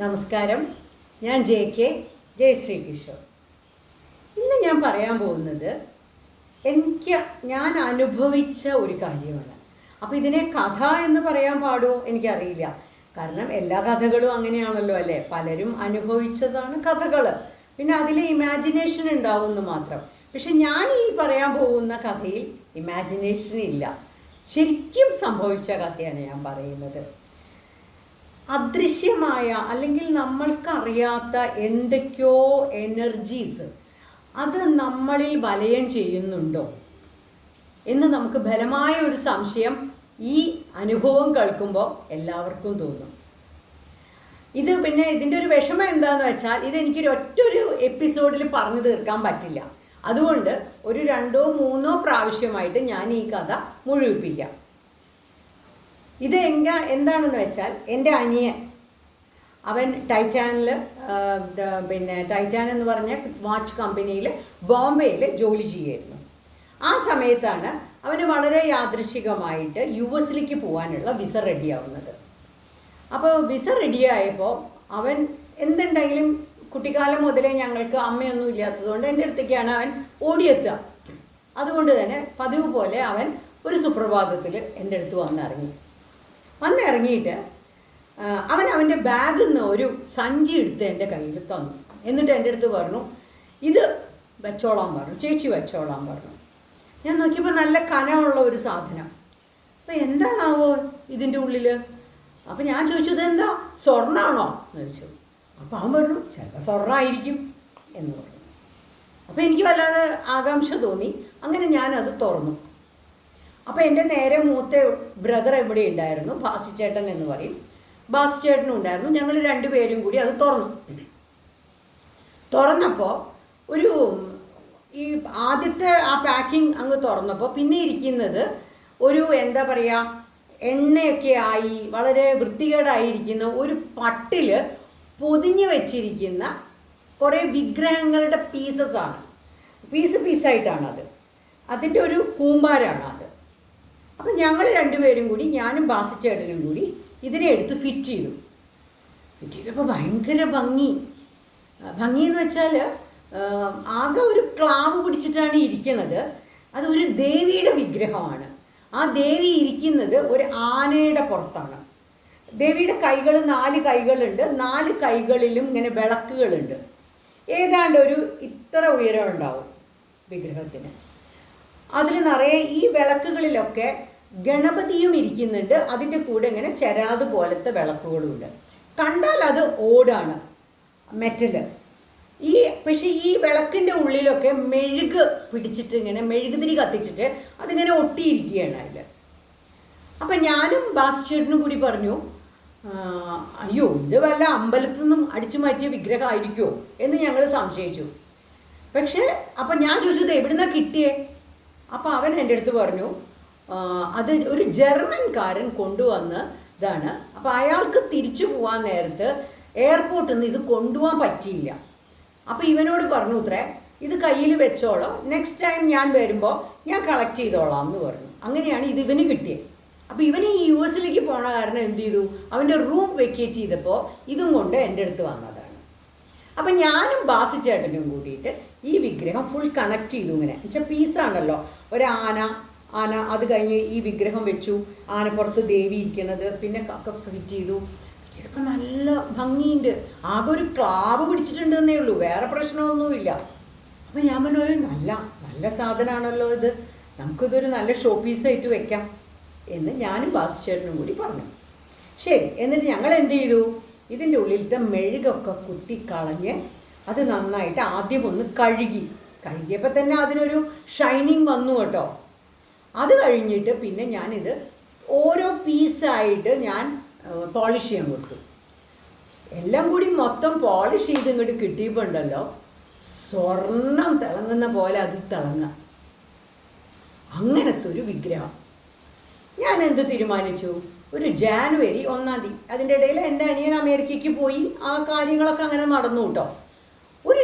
നമസ്കാരം. ഞാൻ J K Jayashree Kishore ഇന്ന് ഞാൻ പറയാൻ പോകുന്നത് എനിക്ക് ഞാൻ അനുഭവിച്ച ഒരു കാര്യമാണ്. അപ്പോൾ ഇതിനെ കഥ എന്ന് പറയാൻ പാടുമോ എനിക്കറിയില്ല. കാരണം എല്ലാ കഥകളും അങ്ങനെയാണല്ലോ അല്ലേ? പലരും അനുഭവിച്ചതാണ് കഥകൾ. പിന്നെ അതിൽ ഇമാജിനേഷൻ ഉണ്ടാവുമെന്ന് മാത്രം. പക്ഷെ ഞാൻ ഈ പറയാൻ പോകുന്ന കഥയിൽ ഇമാജിനേഷൻ ഇല്ല. ശരിക്കും സംഭവിച്ച കഥയാണ് ഞാൻ പറയുന്നത്. അദൃശ്യമായ അല്ലെങ്കിൽ നമ്മൾക്കറിയാത്ത എന്തൊക്കെയോ എനർജീസ് അത് നമ്മളിൽ വലയം ചെയ്യുന്നുണ്ടോ? എന്ന് നമുക്ക് ബലമായ ഒരു സംശയം ഈ അനുഭവം കേൾക്കുമ്പോൾ എല്ലാവർക്കും തോന്നും. ഇത് പിന്നെ ഇതിന്റെ ഒരു വിഷമം എന്താന്ന് വെച്ചാൽ ഇത് എനിക്കൊരു ഒറ്റൊരു എപ്പിസോഡിൽ പറഞ്ഞു തീർക്കാൻ പറ്റില്ല. അതുകൊണ്ട് ഒരു രണ്ടോ മൂന്നോ പ്രാവശ്യമായിട്ട് ഞാൻ ഈ കഥ മുഴുവിപ്പിക്കാം. ഇത് എങ്ങാ എന്താണെന്ന് വെച്ചാൽ എന്റെ അനിയൻ അവൻ ടൈറ്റാനിൽ പിന്നെ ടൈറ്റാൻ എന്ന് പറഞ്ഞ വാച്ച് കമ്പനിയിൽ ബോംബെയിൽ ജോലി ചെയ്യുമായിരുന്നു ആ സമയത്താണ് അവന് വളരെ യാദൃശികമായിട്ട് യു എസിലേക്ക് പോകാനുള്ള വിസ റെഡിയാവുന്നത്. അപ്പോൾ വിസ റെഡിയായപ്പോൾ അവൻ എന്തുണ്ടെങ്കിലും കുട്ടിക്കാലം മുതലേ ഞങ്ങൾക്ക് അമ്മയൊന്നും ഇല്ലാത്തതുകൊണ്ട് എന്റെ അടുത്തേക്കാണ് അവൻ ഓടിയെത്തുക. അതുകൊണ്ട് തന്നെ പതിവ് പോലെ അവൻ ഒരു സുപ്രഭാതത്തിൽ എന്റെ അടുത്ത് വന്നിറങ്ങി. വന്നിറങ്ങിയിട്ട് അവൻ അവന്റെ ബാഗിൽ നിന്ന് ഒരു സഞ്ചി എടുത്ത് എന്റെ കയ്യിൽ തന്നു. എന്നിട്ട് എന്റെ അടുത്ത് പറഞ്ഞു ഇത് വെച്ചോളാൻ പറഞ്ഞു ചേച്ചി വെച്ചോളാൻ പറഞ്ഞു. ഞാൻ നോക്കിയപ്പോൾ നല്ല കനമുള്ള ഒരു സാധനം. അപ്പം എന്താണാവോ ഇതിന്റെ ഉള്ളിൽ അപ്പോൾ ഞാൻ ചോദിച്ചത് എന്താ സ്വർണമാണോ എന്ന് ചോദിച്ചു. അപ്പോൾ അവൻ പറഞ്ഞു ചിലപ്പോൾ സ്വർണമായിരിക്കും എന്ന് പറഞ്ഞു. അപ്പോൾ എനിക്ക് വല്ലാതെ ആകാംക്ഷ തോന്നി. അങ്ങനെ ഞാനത് തുറന്നു. അപ്പോൾ എന്റെ നേരെ മൂത്ത ബ്രദർ എവിടെ ഉണ്ടായിരുന്നു? ബാസിച്ചേട്ടൻ എന്ന് പറയും. ബാസിച്ചേട്ടനും ഉണ്ടായിരുന്നു. ഞങ്ങൾ രണ്ടുപേരും കൂടി അത് തുറന്നു. തുറന്നപ്പോൾ ഒരു ഈ ആദ്യത്തെ ആ പാക്കിംഗ് അങ്ങ് തുറന്നപ്പോൾ പിന്നെ ഇരിക്കുന്നത് ഒരു എന്താ പറയുക എണ്ണയൊക്കെ ആയി വളരെ വൃത്തികേടായിരിക്കുന്ന ഒരു പട്ടിൽ പൊതിഞ്ഞു വെച്ചിരിക്കുന്ന കുറേ വിഗ്രഹങ്ങളുടെ പീസസ് ആണ്. പീസ് പീസായിട്ടാണ് അത് അതിന്റെ ഒരു കൂമ്പാരാണ് അത് അപ്പം ഞങ്ങൾ രണ്ടുപേരും കൂടി ഞാനും ബാസിച്ചേട്ടനും കൂടി ഇതിനെ എടുത്ത് ഫിറ്റ് ചെയ്തു. ഫിറ്റ് ചെയ്തപ്പോൾ ഭയങ്കര ഭംഗി. ഭംഗി എന്ന് വെച്ചാൽ ആകെ ഒരു ക്ലാവ് പിടിച്ചിട്ടാണ് ഇരിക്കുന്നത് അത് ഒരു ദേവിയുടെ വിഗ്രഹമാണ്. ആ ദേവി ഇരിക്കുന്നത് ഒരു ആനയുടെ പുറത്താണ്. ദേവിയുടെ കൈകൾ നാല് കൈകളുണ്ട്. നാല് കൈകളിലും ഇങ്ങനെ വിളക്കുകളുണ്ട്. ഏതാണ്ട് ഒരു ഇത്ര ഉയരം ഉണ്ടാവും വിഗ്രഹത്തിന്. അതിൽ നിറയെ ഈ വിളക്കുകളിലൊക്കെ ഗണപതിയും ഇരിക്കുന്നുണ്ട്. അതിന്റെ കൂടെ ഇങ്ങനെ ചെരാത് പോലത്തെ വിളക്കുകളുണ്ട്. കണ്ടാൽ അത് ഓടാണ് മെറ്റൽ. ഈ പക്ഷേ ഈ വിളക്കിന്റെ ഉള്ളിലൊക്കെ മെഴുക് പിടിച്ചിട്ട് ഇങ്ങനെ മെഴുകുതിരി കത്തിച്ചിട്ട് അതിങ്ങനെ ഒട്ടിയിരിക്കുകയാണ് അതിൽ അപ്പം ഞാനും ബാസിച്ചേട്ടനും കൂടി പറഞ്ഞു അയ്യോ ഇത് വല്ല അമ്പലത്തിൽ നിന്നും അടിച്ചു മാറ്റിയ വിഗ്രഹമായിരിക്കുമോ എന്ന് ഞങ്ങൾ സംശയിച്ചു. പക്ഷേ അപ്പം ഞാൻ ചോദിച്ചത് എവിടുന്നാ കിട്ടിയേ? അപ്പം അവൻ എന്റെ അടുത്ത് പറഞ്ഞു അത് ഒരു ജർമ്മൻകാരൻ കൊണ്ടുവന്ന് ഇതാണ്. അപ്പോൾ അയാൾക്ക് തിരിച്ചു പോകാൻ നേരത്ത് എയർപോർട്ടിൽ നിന്ന് ഇത് കൊണ്ടുപോകാൻ പറ്റിയില്ല. അപ്പോൾ ഇവനോട് പറഞ്ഞു ഉത്രേ ഇത് കയ്യിൽ വെച്ചോളോ. നെക്സ്റ്റ് ടൈം ഞാൻ വരുമ്പോൾ ഞാൻ കളക്ട് ചെയ്തോളാം എന്ന് പറഞ്ഞു. അങ്ങനെയാണ് ഇത് ഇവന് കിട്ടിയത്. അപ്പോൾ ഇവന് ഈ യു എസിലേക്ക് പോണ കാരണം എന്ത് ചെയ്തു? അവന്റെ റൂം വെക്കേറ്റ് ചെയ്തപ്പോൾ ഇതും കൊണ്ട് എന്റെ അടുത്ത് വന്നതാണ്. അപ്പം ഞാനും ബാസിച്ചേട്ടനും കൂടിയിട്ട് ഈ വിഗ്രഹം ഫുൾ കണക്ട് ചെയ്തു ഇങ്ങനെ. എന്നുവെച്ചാൽ പീസാണല്ലോ ഒരാന ആന അത് കഴിഞ്ഞ് ഈ വിഗ്രഹം വെച്ചു. ആനപ്പുറത്ത് ദേവി ഇരിക്കണത്. പിന്നെ കക്ക ഫിറ്റ് ചെയ്തു. ഇതൊക്കെ നല്ല ഭംഗിയുണ്ട്. ആകെ ഒരു ക്ലാവ് പിടിച്ചിട്ടുണ്ടെന്നേ ഉള്ളൂ. വേറെ പ്രശ്നമൊന്നുമില്ല. അപ്പം ഞാൻ പറഞ്ഞു "ഏയ് നല്ല നല്ല സാധനമാണല്ലോ ഇത്. നമുക്കിതൊരു നല്ല ഷോ പീസായിട്ട് വെക്കാം. എന്ന് ഞാനും ബാസിച്ചേട്ടനും കൂടി പറഞ്ഞു. ശരി എന്നിട്ട് ഞങ്ങൾ എന്ത് ചെയ്തു? ഇതിന്റെ ഉള്ളിലത്തെ മെഴുകൊക്കെ കുത്തിക്കളഞ്ഞ് അത് നന്നായിട്ട് ആദ്യം ഒന്ന് കഴുകി. കഴുകിയപ്പോൾ തന്നെ അതിനൊരു ഷൈനിങ് വന്നു കേട്ടോ. അത് കഴിഞ്ഞിട്ട് പിന്നെ ഞാനിത് ഓരോ പീസായിട്ട് ഞാൻ പോളിഷ് ചെയ്യാൻ കൊടുത്തു. എല്ലാം കൂടി മൊത്തം പോളിഷ് ചെയ്ത് ഇങ്ങോട്ട് കിട്ടിയപ്പോൾ ഉണ്ടല്ലോ സ്വർണം തിളങ്ങുന്ന പോലെ അത് തിളങ്ങുക. അങ്ങനത്തെ ഒരു വിഗ്രഹം. ഞാൻ എന്ത് തീരുമാനിച്ചു? ഒരു ജാനുവരി ഒന്നാം തീയതി. അതിന്റെ ഇടയിൽ എന്റെ അനിയൻ അമേരിക്കയ്ക്ക് പോയി. ആ കാര്യങ്ങളൊക്കെ അങ്ങനെ നടന്നു കേട്ടോ.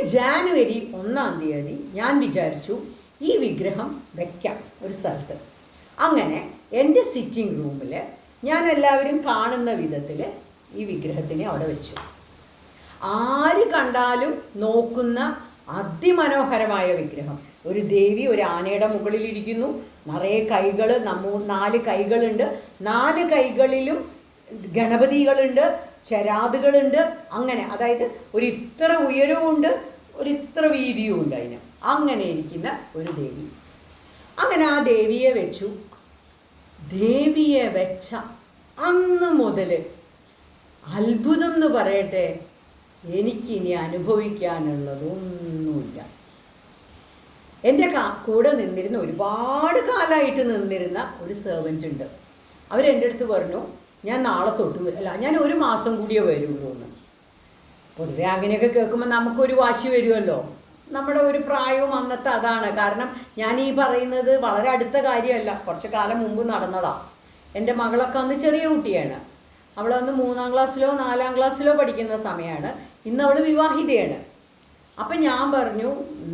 ജാനുവരി ഒന്നാം തീയതി ഞാൻ വിചാരിച്ചു ഈ വിഗ്രഹം വയ്ക്കാം ഒരു സ്ഥലത്ത്. അങ്ങനെ എന്റെ സിറ്റിംഗ് റൂമിൽ ഞാൻ എല്ലാവരും കാണുന്ന വിധത്തിൽ ഈ വിഗ്രഹത്തിനെ അവിടെ വെച്ചു. ആര് കണ്ടാലും നോക്കുന്ന അതിമനോഹരമായ വിഗ്രഹം. ഒരു ദേവി ഒരു ആനയുടെ മുകളിലിരിക്കുന്നു നിറയെ കൈകൾ നമ്മ നാല് കൈകളുണ്ട്. നാല് കൈകളിലും ഗണപതികളുണ്ട് ചരാതുകളുണ്ട്. അങ്ങനെ അതായത് ഒരു ഇത്ര ഉയരവുമുണ്ട്. ഒരു ഇത്ര വീതിയും ഉണ്ട് അതിന്. അങ്ങനെ ഇരിക്കുന്ന ഒരു ദേവി. അങ്ങനെ ആ ദേവിയെ വെച്ചു. ദേവിയെ വെച്ച അന്ന് മുതൽ അത്ഭുതം എന്ന് പറയട്ടെ എനിക്കിനി അനുഭവിക്കാനുള്ളതൊന്നുമില്ല. എന്റെ കൂടെ നിന്നിരുന്ന ഒരുപാട് കാലമായിട്ട് നിന്നിരുന്ന ഒരു സെർവന്റ് ഉണ്ട്. അവരെന്റെ അടുത്ത് പറഞ്ഞു ഞാൻ നാളെ തൊട്ട് അല്ല ഞാൻ ഒരു മാസം കൂടിയേ വരുള്ളൂ എന്ന് പൊതുവെ അങ്ങനെയൊക്കെ കേൾക്കുമ്പോൾ നമുക്കൊരു വാശി വരുമല്ലോ. നമ്മുടെ ഒരു പ്രായവും അന്നത്തെ അതാണ്. കാരണം ഞാൻ ഈ പറയുന്നത് വളരെ അടുത്ത കാര്യമല്ല. കുറച്ച് കാലം മുമ്പ് നടന്നതാ. എന്റെ മകളൊക്കെ അന്ന് ചെറിയ കുട്ടിയാണ്. അവളന്ന് മൂന്നാം ക്ലാസ്സിലോ നാലാം ക്ലാസ്സിലോ പഠിക്കുന്ന സമയമാണ് ഇന്ന് അവൾ വിവാഹിതയാണ്. അപ്പം ഞാൻ പറഞ്ഞു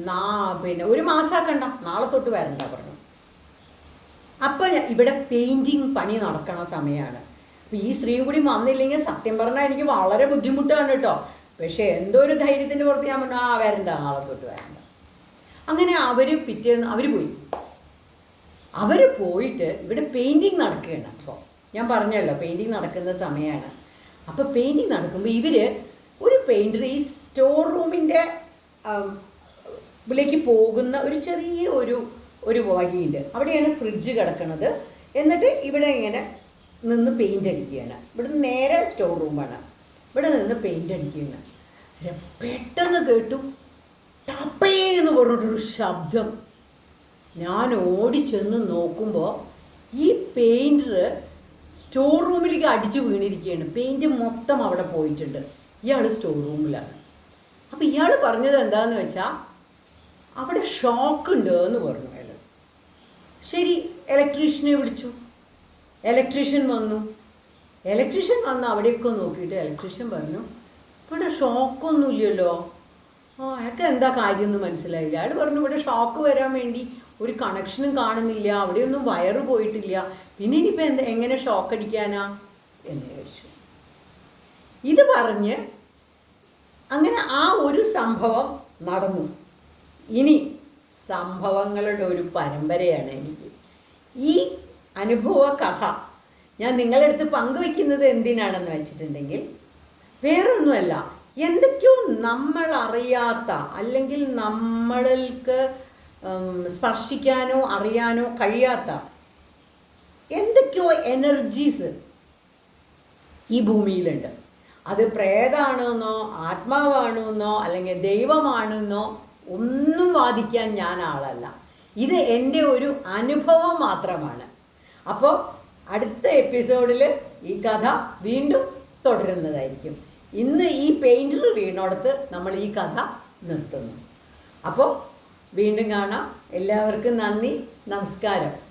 നാ പിന്നെ ഒരു മാസാക്കണ്ട. നാളെ തൊട്ട് വരണ്ട പറഞ്ഞു. അപ്പം ഇവിടെ പെയിന്റിങ് പണി നടക്കണ സമയമാണ് ഈ സ്ത്രീ കൂടി വന്നില്ലെങ്കിൽ സത്യം പറഞ്ഞാൽ എനിക്ക് വളരെ ബുദ്ധിമുട്ടാണ് കേട്ടോ. പക്ഷേ എന്തോ ഒരു ധൈര്യത്തിന്റെ പുറത്ത് ഞാൻ പറഞ്ഞു ആ വരണ്ട നാളെ തൊട്ട് വരണ്ട. അങ്ങനെ അവർ പിറ്റേന്ന് അവർ പോയി. അവർ പോയിട്ട് ഇവിടെ പെയിന്റിങ് നടക്കുകയാണ് അപ്പോൾ ഞാൻ പറഞ്ഞല്ലോ പെയിന്റിങ് നടക്കുന്ന സമയമാണ്. അപ്പോൾ പെയിന്റിങ് നടക്കുമ്പോൾ ഇവർ ഒരു പെയിന്റർ ഈ സ്റ്റോർ റൂമിന്റെ ിലേക്ക് പോകുന്ന ഒരു ചെറിയ ഒരു ഒരു വഴിയുണ്ട്. അവിടെയാണ് ഫ്രിഡ്ജ് കിടക്കുന്നത്. എന്നിട്ട് ഇവിടെ ഇങ്ങനെ നിന്ന് പെയിന്റ് അടിക്കുകയാണ്. ഇവിടുന്ന് നേരെ സ്റ്റോർ റൂമാണ് ഇവിടെ നിന്ന് പെയിന്റ് അടിക്കുകയാണ്. പെട്ടെന്ന് കേട്ടു. ടപ്പേ എന്ന് പറഞ്ഞിട്ടൊരു ശബ്ദം. ഞാൻ ഓടിച്ചെന്ന് നോക്കുമ്പോൾ ഈ പെയിന്റർ സ്റ്റോർ റൂമിലേക്ക് അടിച്ചു വീണിരിക്കുകയാണ്. പെയിന്റ് മൊത്തം അവിടെ പോയിട്ടുണ്ട്. ഇയാൾ സ്റ്റോർ റൂമിലാണ് അപ്പോൾ ഇയാൾ പറഞ്ഞത് എന്താണെന്ന് വെച്ചാൽ അവിടെ ഷോക്ക് ഉണ്ട് എന്ന് പറഞ്ഞു അയാൾ ശരി ഇലക്ട്രീഷ്യനെ വിളിച്ചു. ഇലക്ട്രീഷ്യൻ വന്നു. ഇലക്ട്രീഷ്യൻ വന്ന് അവിടെയൊക്കെ നോക്കിയിട്ട് ഇലക്ട്രീഷ്യൻ പറഞ്ഞു ഇവിടെ ഷോക്കൊന്നുമില്ലല്ലോ ആ അയാൾക്ക് എന്താ കാര്യമൊന്നും മനസ്സിലായില്ല. അയാൾ പറഞ്ഞു ഇവിടെ ഷോക്ക് വരാൻ വേണ്ടി ഒരു കണക്ഷനും കാണുന്നില്ല. അവിടെയൊന്നും വയറ് പോയിട്ടില്ല. പിന്നെ ഇനിയിപ്പോൾ എന്താ എങ്ങനെ ഷോക്ക് അടിക്കാനാ? എന്ന് ചോദിച്ചു. ഇത് പറഞ്ഞ് അങ്ങനെ ആ ഒരു സംഭവം നടന്നു. ഇനി സംഭവങ്ങളുടെ ഒരു പരമ്പരയാണ് എനിക്ക്. ഈ അനുഭവ കഥ ഞാൻ നിങ്ങളുടെ അടുത്ത് പങ്കുവെക്കുന്നത് എന്തിനാണെന്ന് വെച്ചിട്ടുണ്ടെങ്കിൽ വേറൊന്നുമല്ല. എന്തൊക്കെയോ നമ്മൾ അറിയാത്ത അല്ലെങ്കിൽ നമ്മൾക്ക് സ്പർശിക്കാനോ അറിയാനോ കഴിയാത്ത എന്തൊക്കെയോ എനർജീസ് ഈ ഭൂമിയിലുണ്ട്. അത് പ്രേതാണെന്നോ ആത്മാവാണെന്നോ അല്ലെങ്കിൽ ദൈവമാണെന്നോ ഒന്നും വാദിക്കാൻ ഞാൻ ആളല്ല. ഇത് എന്റെ ഒരു അനുഭവം മാത്രമാണ്. അപ്പോൾ അടുത്ത എപ്പിസോഡിൽ ഈ കഥ വീണ്ടും തുടരുന്നതായിരിക്കും. ഇന്ന് ഈ പെയിന്റർ വീണോടത്ത് നമ്മൾ ഈ കഥ നിർത്തുന്നു. അപ്പോൾ വീണ്ടും കാണാം. എല്ലാവർക്കും നന്ദി. നമസ്കാരം.